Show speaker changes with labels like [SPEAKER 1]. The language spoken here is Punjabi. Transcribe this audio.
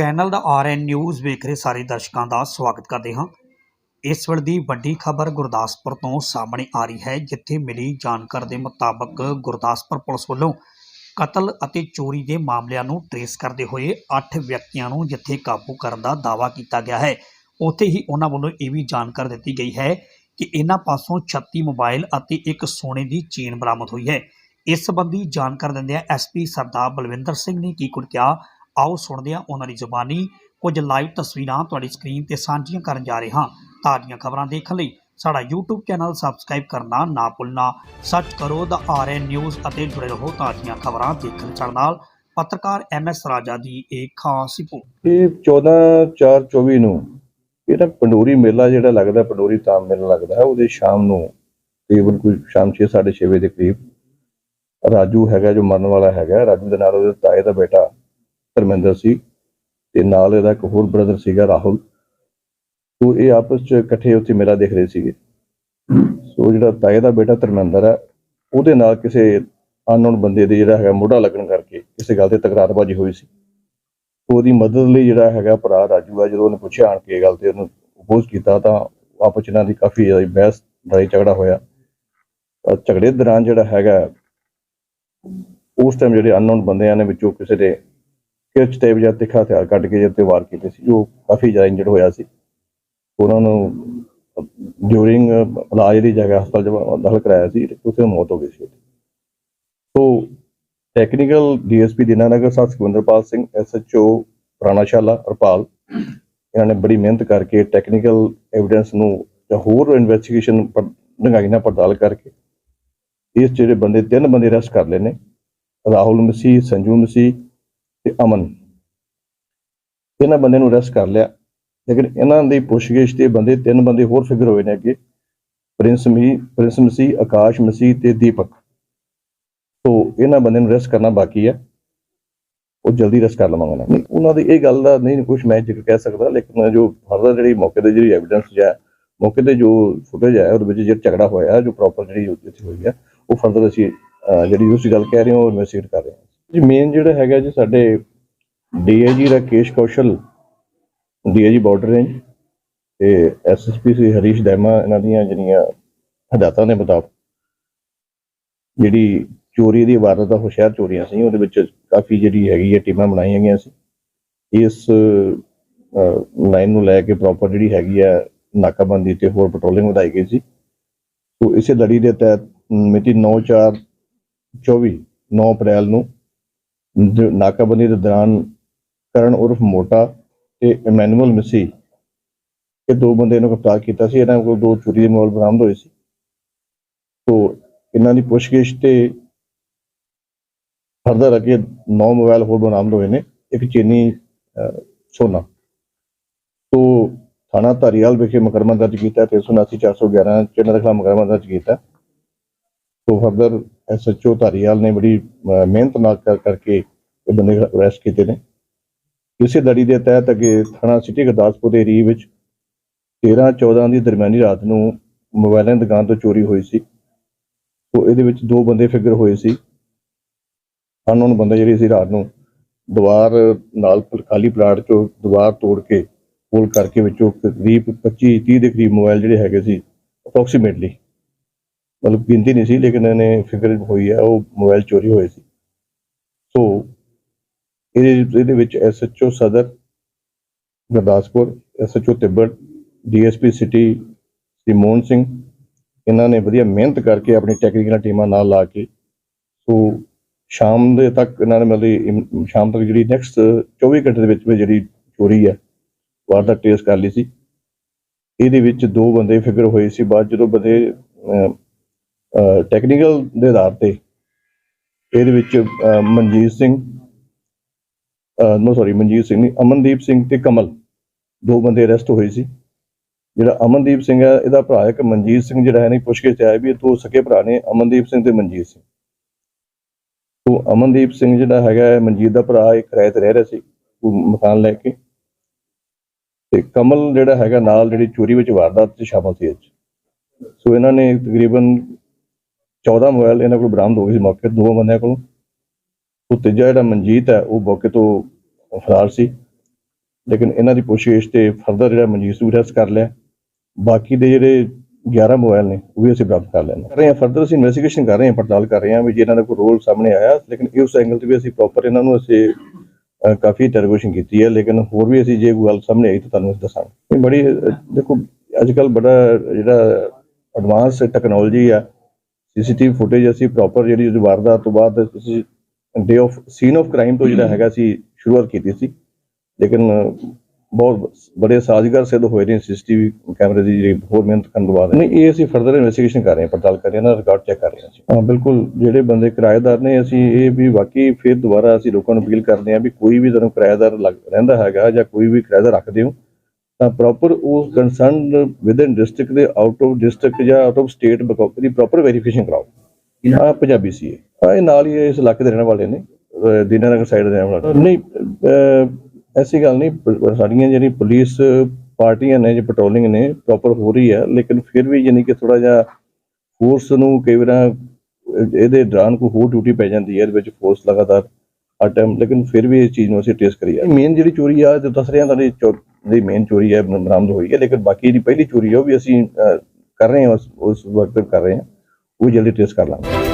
[SPEAKER 1] ਚੈਨਲ ਦਾ ਆਰਐਨ ਨਿਊਜ਼ ਵੇਖ ਰਹੇ ਸਾਰੇ ਦਰਸ਼ਕਾਂ ਦਾ ਸਵਾਗਤ ਕਰਦੇ ਹਾਂ। ਇਸ ਵੇਲੇ ਦੀ ਵੱਡੀ ਖਬਰ ਗੁਰਦਾਸਪੁਰ ਤੋਂ ਸਾਹਮਣੇ ਆ ਰਹੀ ਹੈ, ਜਿੱਥੇ ਮਿਲੀ ਜਾਣਕਾਰੀ ਦੇ ਮੁਤਾਬਕ ਗੁਰਦਾਸਪੁਰ ਪੁਲਿਸ ਵੱਲੋਂ ਕਤਲ ਅਤੇ ਚੋਰੀ ਦੇ ਮਾਮਲਿਆਂ ਨੂੰ ਟਰੇਸ ਕਰਦੇ ਹੋਏ 8 ਵਿਅਕਤੀਆਂ ਨੂੰ ਜਿੱਥੇ ਕਾਬੂ ਕਰਨ ਦਾ ਦਾਅਵਾ ਕੀਤਾ ਗਿਆ ਹੈ। ਉੱਥੇ ਹੀ ਉਹਨਾਂ ਵੱਲੋਂ ਇਹ ਵੀ ਜਾਣਕਾਰੀ ਦਿੱਤੀ ਗਈ ਹੈ ਕਿ ਇਹਨਾਂ ਪਾਸੋਂ 36 ਮੋਬਾਈਲ ਅਤੇ ਇੱਕ ਸੋਨੇ ਦੀ ਚੇਨ ਬਰਾਮਦ ਹੋਈ ਹੈ। ਇਸ ਸੰਬੰਧੀ ਜਾਣਕਾਰੀ ਦਿੰਦਿਆਂ ਐਸਪੀ ਸਰਦਾਰ ਬਲਵਿੰਦਰ ਸਿੰਘ ਨੇ ਕੀ ਕੁਝ ਕਿਹਾ ਆਓ ਸੁਣਦੇ ਹਾਂ ਉਹਨਾਂ ਦੀ ਜ਼ੁਬਾਨੀ। ਕੁਝ ਲਾਈਵ ਤਸਵੀਰਾਂ ਤੁਹਾਡੀ ਸਕਰੀਨ ਤੇ ਸਾਂਝੀਆਂ ਕਰਨ ਜਾ ਰਹੇ ਹਾਂ। ਤਾਜ਼ੀਆਂ ਖਬਰਾਂ ਦੇਖਣ ਲਈ ਸਾਡਾ YouTube ਚੈਨਲ ਸਬਸਕ੍ਰਾਈਬ ਕਰਨਾ ਨਾ ਭੁੱਲਣਾ। ਸਰਚ ਕਰੋ ਦਾ ਆਰਐਨ ਨਿਊਜ਼ ਅਤੇ ਜੁੜੇ ਰਹੋ ਤਾਜ਼ੀਆਂ ਖਬਰਾਂ ਦੇਖਣ ਚੱਲ ਨਾਲ। ਪੱਤਰਕਾਰ ਐਮਐਸ ਰਾਜਾ ਦੀ ਇੱਕ ਖਾਸ ਰਿਪੋਰਟ।
[SPEAKER 2] ਇਹ 14 4 24 ਨੂੰ ਇਹਦਾ ਪੰਡੋਰੀ ਮੇਲਾ ਜਿਹੜਾ ਲੱਗਦਾ, ਪੰਡੋਰੀ ਤਾਮ ਮੇਲਾ ਲੱਗਦਾ ਉਹਦੇ ਸ਼ਾਮ ਨੂੰ ਤਕਰੀਬਨ ਕੋਈ ਸ਼ਾਮ 6 6:30 ਵਜੇ ਦੇ ਕਰੀਬ ਰਾਜੂ ਹੈਗਾ, ਜੋ ਮਰਨ ਵਾਲਾ ਹੈਗਾ, ਰਾਜੂ ਦੇ ਨਾਲ ਉਹਦੇ ਤਾਏ ਦਾ ਬੇਟਾ ਧਰਮਿੰਦਰ ਸੀ ਤੇ ਨਾਲ ਇਹਦਾ ਇੱਕ ਹੋਰ ਬ੍ਰਦਰ ਸੀਗਾ ਰਾਹੁਲ। ਤੋਂ ਇਹ ਆਪਸ ਚ ਇਕੱਠੇ ਉੱਥੇ ਮੇਲਾ ਦੇਖ ਰਹੇ ਸੀਗੇ। ਸੋ ਜਿਹੜਾ ਤਾਏ ਦਾ ਬੇਟਾ ਧਰਮਿੰਦਰ ਹੈ, ਉਹਦੇ ਨਾਲ ਕਿਸੇ ਅਨਨੋਨ ਬੰਦੇ ਦੇ ਜਿਹੜਾ ਹੈਗਾ ਮੋਢਾ ਲੱਗਣ ਕਰਕੇ ਕਿਸੇ ਗੱਲ ਤੇ ਤਕਰਾਰਬਾਜ਼ੀ ਹੋਈ ਸੀ। ਉਹਦੀ ਮਦਦ ਲਈ ਜਿਹੜਾ ਹੈਗਾ ਭਰਾ ਰਾਜੂ ਆ, ਜਦੋਂ ਉਹਨੇ ਪੁੱਛਿਆ ਆਣ ਕੇ ਇਹ ਗੱਲ ਤੇ ਉਹਨੂੰ ਅਪੋਜ਼ ਕੀਤਾ ਤਾਂ ਆਪਸ ਇਹਨਾਂ ਦੀ ਕਾਫੀ ਜ਼ਿਆਦਾ ਬਹਿਸ, ਲੜਾਈ ਝਗੜਾ ਹੋਇਆ। ਝਗੜੇ ਦੌਰਾਨ ਜਿਹੜਾ ਹੈਗਾ, ਉਸ ਟਾਈਮ ਜਿਹੜੇ ਅਨਨੋਨ ਬੰਦਿਆਂ ਨੇ ਵਿੱਚੋਂ ਕਿਸੇ ਦੇ ਕਿਰਚ ਤੇ ਜਾਂ ਤਿੱਖਾ ਹਥਿਆਰ ਕੱਢ ਕੇ ਜਿਹਦੇ ਤੇ ਵਾਰ ਕੀਤੇ ਸੀ ਜੋ ਕਾਫੀ ਜ਼ਿਆਦਾ ਇੰਜਰਡ ਹੋਇਆ ਸੀ। ਉਹਨਾਂ ਨੂੰ ਡਿਊਰਿੰਗ ਇਲਾਜ ਦੀ ਜਗ੍ਹਾ ਹਸਪਤਾਲ ਚ ਦਾਖਲ ਕਰਾਇਆ ਸੀ ਤੇ ਉੱਥੇ ਮੌਤ ਹੋ ਗਈ ਸੀ। ਸੋ ਟੈਕਨੀਕਲ ਡੀਐਸਪੀ ਦਿਨਾਨਗਰ ਸਾਹਿਬ ਸੁਖਵਿੰਦਰਪਾਲ ਸਿੰਘ ਐਸਐਚਓ ਪ੍ਰਾਣਾਸ਼ਾਲਾ, ਹਰਪਾਲ, ਇਹਨਾਂ ਨੇ ਬੜੀ ਮਿਹਨਤ ਕਰਕੇ ਟੈਕਨੀਕਲ ਐਵੀਡੈਂਸ ਨੂੰ ਜਾਂ ਹੋਰ ਇਨਵੈਸਟੀਗੇਸ਼ਨ ਡੰਗਾਈ ਨਾਲ ਪੜਤਾਲ ਕਰਕੇ ਇਸ ਜਿਹੜੇ ਬੰਦੇ ਤਿੰਨ ਬੰਦੇ ਅਰੈਸਟ ਕਰ ਲਏ ਨੇ, ਰਾਹੁਲ ਮਸੀਹ, ਸੰਜੂ ਮਸੀਹ ਤੇ ਅਮਨ। ਇਹਨਾਂ ਬੰਦਿਆਂ ਨੂੰ ਅਰੈਸਟ ਕਰ ਲਿਆ। ਲੇਕਿਨ ਇਹਨਾਂ ਦੀ ਪੁੱਛਗਿੱਛ ਤੇ ਬੰਦੇ, ਤਿੰਨ ਬੰਦੇ ਹੋਰ ਫਿਗਰ ਹੋਏ ਨੇ ਅੱਗੇ ਪ੍ਰਿੰਸ ਮੀ, ਪ੍ਰਿੰਸ ਮਸੀਹ, ਆਕਾਸ਼ ਮਸੀਹ ਤੇ ਦੀਪਕ। ਸੋ ਇਹਨਾਂ ਬੰਦਿਆਂ ਨੂੰ ਅਰੈਸਟ ਕਰਨਾ ਬਾਕੀ ਹੈ ਉਹ ਜਲਦੀ ਅਰੈਸਟ ਕਰ ਲਵਾਂਗੇ ਨਹੀਂ, ਉਹਨਾਂ ਦੀ ਇਹ ਗੱਲ ਦਾ ਨਹੀਂ ਕੁਝ ਮੈਂ ਜ਼ਿਕਰ ਕਹਿ ਸਕਦਾ, ਲੇਕਿਨ ਜੋ ਫਰਦਰ ਜਿਹੜੀ ਮੌਕੇ ਤੇ ਜਿਹੜੀ ਐਵੀਡੈਂਸ ਹੈ ਮੌਕੇ ਤੇ ਜੋ ਫੁਟੇਜ ਹੈ ਉਹਦੇ ਵਿੱਚ ਜਿਹੜਾ ਝਗੜਾ ਹੋਇਆ, ਜੋ ਪ੍ਰੋਪਰ ਜਿਹੜੀ ਉੱਥੇ ਹੋਈ ਹੈ ਉਹ ਫਰਦਰ ਅਸੀਂ ਜਿਹੜੀ ਤੁਸੀਂ ਗੱਲ ਕਹਿ ਰਹੇ ਹੋ, ਉਹ ਇਨਵੈਸਟੀਗੇਟ ਕਰ ਰਹੇ ਹਾਂ। ਜੀ ਮੇਨ ਜਿਹੜਾ ਹੈਗਾ ਜੀ ਸਾਡੇ DIG Rakesh Kaushal DIG border range ਤੇ ਐਸਐਸਪੀ ਸੀ ਹਰੀਸ਼ ਦੈਮਾ ਇਹਨਾਂ ਦੀਆਂ ਜਿਹੜੀਆਂ ਹਦਾਇਤਾਂ ਦੇ ਮੁਤਾਬਕ ਜਿਹੜੀ ਚੋਰੀ ਦੀ ਵਾਰਦਾਤ ਉਹ ਸ਼ਹਿਰ ਚੋਰੀਆਂ ਸੀ, ਉਹਦੇ ਵਿੱਚ ਕਾਫੀ ਜਿਹੜੀ ਹੈਗੀ ਹੈ ਟੀਮਾਂ ਬਣਾਈਆਂ ਗਈਆਂ ਸੀ। ਇਸ ਲਾਈਨ ਨੂੰ ਲੈ ਕੇ ਪ੍ਰੋਪਰ ਜਿਹੜੀ ਹੈਗੀ ਹੈ ਨਾਕਾਬੰਦੀ ਤੇ ਹੋਰ ਪੈਟਰੋਲਿੰਗ ਵਧਾਈ ਗਈ ਸੀ। ਸੋ ਇਸੇ ਲੜੀ ਦੇ ਤਹਿਤ ਮਿਤੀ 9/4 24 9 ਅਪ੍ਰੈਲ ਨੂੰ ਨਾਕਾਬੰਦੀ ਦੇ ਦੌਰਾਨ ਕਰਨ ਉਰਫ ਮੋਟਾ ਤੇ ਇਮੈਨੂਅਲ ਮਸੀ, ਇਹ ਦੋ ਬੰਦੇ ਨੂੰ ਗ੍ਰਿਫਤਾਰ ਕੀਤਾ ਸੀ, ਇਹਨਾਂ ਕੋਲ ਦੋ ਚੋਰੀ ਦੇ ਮੋਬਾਈਲ ਬਰਾਮਦ ਹੋਏ ਸੀ। ਸੋ ਇਹਨਾਂ ਦੀ ਪੁੱਛਗਿੱਛ ਤੇ ਫਰਦਰ ਅੱਗੇ 9 ਮੋਬਾਈਲ ਹੋਰ ਬਰਾਮਦ ਹੋਏ ਨੇ, ਇੱਕ ਚੀਨੀ ਸੋਨਾ। ਸੋ ਥਾਣਾ ਧਾਰੀਵਾਲ ਵਿਖੇ ਮੁਕਰਮਾ ਦਰਜ ਕੀਤਾ 379 411 ਚਿੰਨ੍ਹ ਦਾ ਖਿਲਾਫ ਮੁਕੱਦਮਾ ਦਰਜ ਕੀਤਾ। ਸੋ ਫਰਦਰ ਐਸਐਚਓ ਧਾਰੀਵਾਲ ਨੇ ਬੜੀ ਮਿਹਨਤ ਨਾਲ ਕਰ, ਕਰਕੇ ਇਹ ਬੰਦੇ ਅਰੈਸਟ ਕੀਤੇ ਨੇ। ਇਸੇ ਲੜੀ ਦੇ ਤਹਿਤ ਅੱਗੇ ਥਾਣਾ ਸਿਟੀ ਗੁਰਦਾਸਪੁਰ ਦੇ ਏਰੀਏ ਵਿੱਚ 13 14 ਦੀ ਦਰਮਿਆਨੀ ਰਾਤ ਨੂੰ ਮੋਬਾਈਲਾਂ ਦੀ ਦੁਕਾਨ ਤੋਂ ਚੋਰੀ ਹੋਈ ਸੀ। ਉਹ ਇਹਦੇ ਵਿੱਚ ਦੋ ਬੰਦੇ ਫਿਗਰ ਹੋਏ ਸੀ। ਅਨਨੋਨ ਬੰਦੇ ਜਿਹੜੇ ਸੀ ਰਾਤ ਨੂੰ ਦੀਵਾਰ ਨਾਲ ਖਾਲੀ ਪਲਾਟ ਚੋਂ ਦੀਵਾਰ ਤੋੜ ਕੇ ਕੋਲ ਕਰਕੇ ਵਿੱਚੋਂ ਕਰੀਬ 25 30 ਦੇ ਕਰੀਬ ਮੋਬਾਈਲ ਜਿਹੜੇ ਹੈਗੇ ਸੀ ਅਪਰੋਕਸੀਮੇਟਲੀ ਮਤਲਬ ਗਿਣਤੀ ਨਹੀਂ ਸੀ, ਲੇਕਿਨ ਇਹਨੇ ਫਿਕਰ ਹੋਈ ਹੈ, ਉਹ ਮੋਬਾਈਲ ਚੋਰੀ ਹੋਏ ਸੀ। ਸੋ, ਇਹਦੇ ਇਹਦੇ ਵਿੱਚ SHO Sadar, Gurdaspur SHO Tibbat DSP city, Simon Singh, ਇਹਨਾਂ ਨੇ ਵਧੀਆ ਮਿਹਨਤ ਕਰਕੇ ਆਪਣੀ ਟੈਕਨੀਕਲ ਟੀਮਾਂ ਨਾਲ ਲਾ ਕੇ, ਸੋ ਸ਼ਾਮ ਦੇ ਤੱਕ ਇਹਨਾਂ ਨੇ ਮਤਲਬ ਸ਼ਾਮ ਤੱਕ ਜਿਹੜੀ ਨੈਕਸਟ 24 ਘੰਟੇ ਦੇ ਵਿੱਚ ਵਿੱਚ ਜਿਹੜੀ ਚੋਰੀ ਹੈ, ਵਾਰ ਦਾ ਟੇਸ ਕਰ ਲਈ ਸੀ। ਇਹਦੇ ਵਿੱਚ ਦੋ ਬੰਦੇ ਫਿਕਰ ਹੋਏ ਸੀ, ਬਾਅਦ ਜਦੋਂ ਬੰਦੇ ਟੈਕਨੀਕਲ ਦੇ ਆਧਾਰ ਤੇ ਇਹਦੇ ਵਿੱਚ ਮਨਜੀਤ ਸਿੰਘ ਨੋ ਸੌਰੀ ਮਨਜੀਤ ਸਿੰਘ ਨਹੀਂ, ਅਮਨਦੀਪ ਸਿੰਘ ਤੇ ਕਮਲ, ਦੋ ਬੰਦੇ ਅਰੈਸਟ ਹੋਏ ਸੀ। ਜਿਹੜਾ ਅਮਨਦੀਪ ਸਿੰਘ ਹੈ, ਇਹਦਾ ਭਰਾ ਇੱਕ ਮਨਜੀਤ ਸਿੰਘ ਜਿਹੜਾ ਹੈ ਨਹੀਂ ਪੁੱਛ ਕੇ ਆਇਆ ਵੀ ਇਹ ਦੋ ਸਕੇ ਭਰਾ ਨੇ, ਅਮਨਦੀਪ ਸਿੰਘ ਤੇ ਮਨਜੀਤ ਸਿੰਘ। ਤੋਂ ਅਮਨਦੀਪ ਸਿੰਘ ਜਿਹੜਾ ਹੈਗਾ ਮਨਜੀਤ ਦਾ ਭਰਾ, ਇੱਕ ਕਿਰਾਏ ਤੇ ਰਹਿ ਰਿਹਾ ਸੀ ਮਕਾਨ ਲੈ ਕੇ। ਤੇ ਕਮਲ ਜਿਹੜਾ ਹੈਗਾ, ਨਾਲ ਜਿਹੜੀ ਚੋਰੀ ਵਿੱਚ ਵਾਰਦਾਤ 'ਚ ਸ਼ਾਮਲ ਸੀ ਅੱਜ। ਸੋ ਇਹਨਾਂ ਨੇ ਤਕਰੀਬਨ 14 ਮੋਬਾਈਲ ਇਹਨਾਂ ਕੋਲ ਬਰਾਮਦ ਹੋ ਗਏ ਸੀ ਮੌਕੇ ਤੇ, ਦੋ ਬੰਦਿਆਂ ਕੋਲੋਂ। ਉਹ ਤੀਜਾ ਜਿਹੜਾ ਮਨਜੀਤ ਹੈ, ਉਹ ਮੌਕੇ ਤੋਂ ਫਰਾਰ ਸੀ। ਲੇਕਿਨ ਇਹਨਾਂ ਦੀ ਪੁੱਛਗਿੱਛ ਤੇ ਫਰਦਰ ਜਿਹੜਾ ਮਨਜੀਤ ਨੂੰ ਅਰੈਸਟ ਕਰ ਲਿਆ। ਬਾਕੀ ਦੇ ਜਿਹੜੇ 11 ਮੋਬਾਈਲ ਨੇ, ਉਹ ਵੀ ਅਸੀਂ ਬਰਾਮਦ ਕਰ ਲੈਣੇ ਕਰ ਰਹੇ ਹਾਂ, ਫਰਦਰ ਅਸੀਂ ਇਨਵੈਸਟੀਗੇਸ਼ਨ ਕਰ ਰਹੇ ਹਾਂ, ਪੜਤਾਲ ਕਰ ਰਹੇ ਹਾਂ ਵੀ ਜੇ ਇਹਨਾਂ ਦਾ ਕੋਈ ਰੋਲ ਸਾਹਮਣੇ ਆਇਆ, ਲੇਕਿਨ ਇਸ ਐਂਗਲ ਤੇ ਵੀ ਅਸੀਂ ਪ੍ਰੋਪਰ ਇਹਨਾਂ ਨੂੰ ਅਸੀਂ ਕਾਫੀ ਇੰਟਰੋਗੇਸ਼ਨ ਕੀਤੀ ਹੈ। ਲੇਕਿਨ ਹੋਰ ਵੀ ਅਸੀਂ ਜੇ ਕੋਈ ਗੱਲ ਸਾਹਮਣੇ ਆਈ ਤਾਂ ਤੁਹਾਨੂੰ ਅਸੀਂ ਦੱਸਾਂਗੇ। ਇਹ ਬੜੀ ਦੇਖੋ ਅੱਜ ਕੱਲ ਬੜਾ ਜਿਹੜਾ ਐਡਵਾਂਸ ਟੈਕਨੋਲੋਜੀ ਆ ਸੀਸੀਟੀਵੀ ਫੁਟੇਜ ਅਸੀਂ ਪ੍ਰੋਪਰ ਜਿਹੜੀ ਉਹਦੀ ਵਾਰਦਾਤ ਤੋਂ ਬਾਅਦ ਅਸੀਂ day of scene of crime ਤੋਂ ਜਿਹੜਾ ਹੈਗਾ ਸੀ ਸ਼ੁਰੂਆਤ ਕੀਤੀ ਸੀ। ਲੇਕਿਨ ਬਹੁਤ ਬੜੇ ਸਾਜ਼ਗਰ ਸਿੱਧ ਹੋਏ ਨੇ ਸੀਸੀਟੀਵੀ ਕੈਮਰੇ ਦੀ ਜਿਹੜੀ ਹੋਰ ਮਿਹਨਤ ਕਰਨ ਤੋਂ ਬਾਅਦ। ਨਹੀਂ ਇਹ ਅਸੀਂ ਫਰਦਰ ਇਨਵੈਸਟੀਗੇਸ਼ਨ ਕਰ ਰਹੇ ਹਾਂ ਪੜਤਾਲ ਕਰ ਰਹੇ ਹਾਂ ਨਾ ਰਿਕਾਰਡ ਚੈੱਕ ਕਰ ਰਹੇ ਹਾਂ ਅਸੀਂ। ਹਾਂ ਬਿਲਕੁਲ ਜਿਹੜੇ ਬੰਦੇ ਕਿਰਾਏਦਾਰ ਨੇ ਅਸੀਂ ਇਹ ਵੀ ਵਾਕਈ ਫਿਰ ਦੁਬਾਰਾ ਅਸੀਂ ਲੋਕਾਂ ਨੂੰ ਅਪੀਲ ਕਰਦੇ ਹਾਂ ਵੀ ਕੋਈ ਵੀ ਤੁਹਾਨੂੰ ਕਿਰਾਏਦਾਰ ਰਹਿੰਦਾ ਹੈਗਾ ਜਾਂ ਕੋਈ ਵੀ ਕਿਰਾਏਦਾਰ ਰੱਖਦੇ ਹੋ ਤਾਂ ਪ੍ਰੋਪਰ ਉਸ ਕੰਸਰਨ ਵਿਦਨ ਡਿਸਟ੍ਰਿਕਟ ਦੇ ਆਊਟ ਆਫ ਡਿਸਟ੍ਰਿਕਟ ਜਾਂ ਆਊਟ ਆਫ ਸਟੇਟ ਦੀ ਪ੍ਰੋਪਰ ਵੈਰੀਫਿਕੇਸ਼ਨ ਕਰਾਓ। ਆ ਪੰਜਾਬੀ ਸੀ ਇਹ। ਆਹ ਇਹ ਨਾਲ ਹੀ ਇਸ ਇਲਾਕੇ ਦੇ ਰਹਿਣ ਵਾਲੇ ਨੇ ਦੀਨਾਨਗਰ ਸਾਈਡ ਦੇ ਰਹਿਣ ਵਾਲੇ ਨਹੀਂ ਐਸੀ ਗੱਲ ਨਹੀਂ ਸਾਡੀਆਂ ਜਿਹੜੀ ਪੁਲਿਸ ਪਾਰਟੀਆਂ ਨੇ ਜੇ ਪੈਟਰੋਲਿੰਗ ਨੇ ਪ੍ਰੋਪਰ ਹੋ ਰਹੀ ਹੈ ਲੇਕਿਨ ਫਿਰ ਵੀ ਯਾਨੀ ਕਿ ਥੋੜਾ ਜਿਹਾ ਫੋਰਸ ਨੂੰ ਕਈ ਵਾਰ ਇਹਦੇ ਦੌਰਾਨ ਕੋਈ ਹੋਰ ਡਿਊਟੀ ਪੈ ਜਾਂਦੀ ਹੈ ਇਹਦੇ ਵਿੱਚ ਫੋਰਸ ਲਗਾਤਾਰ ਹਰ ਟਾਈਮ ਲੇਕਿਨ ਫਿਰ ਵੀ ਇਸ ਚੀਜ਼ ਨੂੰ ਅਸੀਂ ਟ੍ਰੇਸ ਕਰੀ ਹੈ ਮੇਨ ਜਿਹੜੀ ਚੋਰੀ ਆ ਜੋ ਦੱਸ ਰਹੇ ਹਾਂ ਤੁਹਾਡੀ ਚੋ- ਜਿਹੜੀ ਮੇਨ ਚੋਰੀ ਹੈ ਬਰਾਮਦ ਹੋਈ ਹੈ ਲੇਕਿਨ ਬਾਕੀ ਜਿਹੜੀ ਪਹਿਲੀ ਚੋਰੀ ਆ, ਉਹ ਵੀ ਅਸੀਂ ਕਰ ਰਹੇ ਹਾਂ ਉਸ ਉਸ ਵਕਤ ਕਰ ਰਹੇ ਹਾਂ ਉਹ ਵੀ ਜਲਦੀ ਟ੍ਰੇਸ ਕਰ ਲਾਂਗੇ।